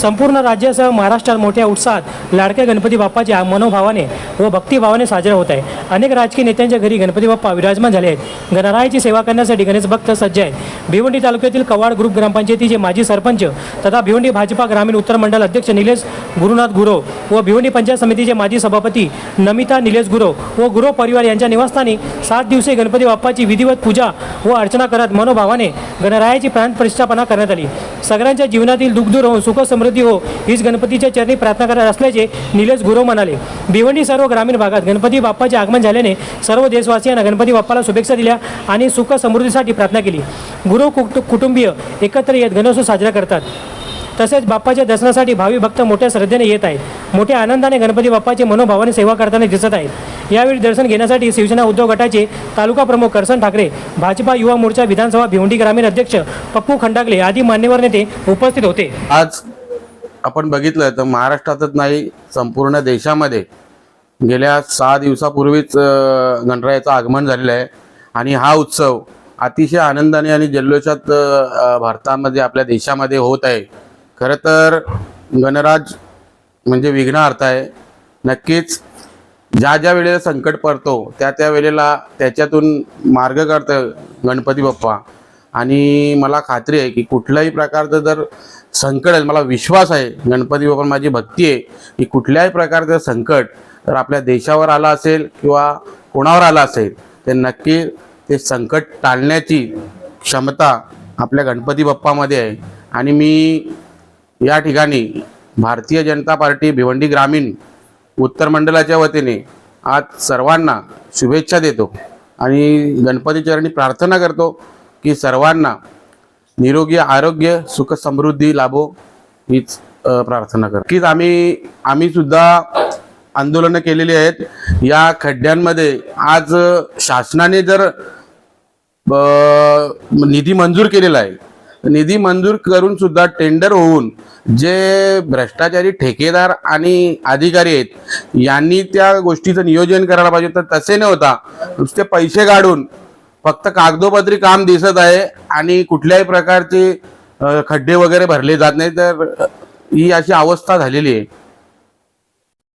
संपूर्ण राज्यासह महाराष्ट्रात मोठ्या उत्साहात लाडक्या गणपती बाप्पाच्या मनोभावाने व भक्तिभावाने साजरा होत आहे. अनेक राजकीय नेत्यांच्या घरी गणपती बाप्पा विराजमान झाले आहेत. गणरायाची सेवा करण्यासाठी गणेश भक्त सज्ज आहेत. भिवंडी तालुक्यातील कवाड ग्रुप ग्रामपंचायतीचे माजी सरपंच तथा भिवंडी भाजपा ग्रामीण उत्तर मंडळ अध्यक्ष निलेश गुरुनाथ गुरव व भिवंडी पंचायत समितीचे माजी सभापती नमिता निलेश गुरव व गुरव परिवार यांच्या निवासस्थानी सात दिवसीय गणपती बाप्पाची विधिवत पूजा व अर्चना करत मनोभावाने गणरायाची प्राण प्रतिष्ठापना करण्यात आली. सगळ्यांच्या जीवनातील दुःख दूर होऊन सुखसमृद्ध समृद्धी हो. हीच गणपतीच्या चरणी प्रार्थना करणार असल्याचे निलेश गुरव म्हणाले. भिवंडी सर्व ग्रामीण भागात गणपती बाप्पाचे आगमन झाल्याने सर्व देशवासियांना गणपती बाप्पाला शुभेच्छा दिल्या आणि सुख समृद्धीसाठी प्रार्थना केली. गुरु कुटु- कुटुंबीय एकत्र येत गणोत्सव साजरा करतात. तसेच बाप्पाच्या दर्शनासाठी भावी भक्त मोठ्या श्रद्धेने येत आहेत. मोठ्या आनंदाने गणपती बाप्पाचे मनोभावाने सेवा करताना दिसत आहेत. यावेळी दर्शन घेण्यासाठी शिवसेना उद्योग गटाचे तालुका प्रमुख करसन ठाकरे भाजपा युवा मोर्चा विधानसभा भिवंडी ग्रामीण अध्यक्ष पप्पू खंडागले आदी मान्यवर नेते उपस्थित होते. आज आपण बघितलं तर महाराष्ट्रातच नाही संपूर्ण देशामध्ये गेल्या सहा दिवसापूर्वीच गणरायाचं आगमन झालेलं आहे. आणि हा उत्सव अतिशय आनंदाने आणि जल्लोषात भारतामध्ये आपल्या देशामध्ये होत आहे. खरं तर गणराज म्हणजे विघ्नार्थ आहे. नक्कीच ज्या ज्या वेळेला संकट पडतो त्या त्या वेळेला त्याच्यातून मार्ग काढतं गणपती बाप्पा. आणि मला खात्री आहे की कुठल्याही प्रकारचं जर संकट आहे मला विश्वास आहे गणपती बाप्पा माझी भक्ती आहे की कुठल्याही प्रकारचं संकट तर आपल्या देशावर आलं असेल किंवा कोणावर आलं असेल तर नक्की ते संकट टाळण्याची क्षमता आपल्या गणपती बाप्पामध्ये आहे. आणि मी या ठिकाणी भारतीय जनता पार्टी भिवंडी ग्रामीण उत्तर मंडळाच्या वतीने आज सर्वांना शुभेच्छा देतो आणि गणपतीचरणी प्रार्थना करतो. की सर्वांना निरोगी आरोग्य सुख समृद्धी लाभो हीच प्रार्थना कर कीच आम्ही आम्ही सुद्धा आंदोलनं केलेली आहेत. या खड्ड्यांमध्ये आज शासनाने जर निधी मंजूर केलेला आहे निधी मंजूर करून सुद्धा टेंडर होऊन जे भ्रष्टाचारी ठेकेदार आणि अधिकारी आहेत यांनी त्या गोष्टीचं नियोजन करायला पाहिजे. तर तसे न होता नुसते पैसे काढून फक्त कागदोपत्री काम दिसत आहे आणि कुठल्याही प्रकारचे खड्डे वगैरे भरले जात नाही तर ही अशी अवस्था झालेली आहे.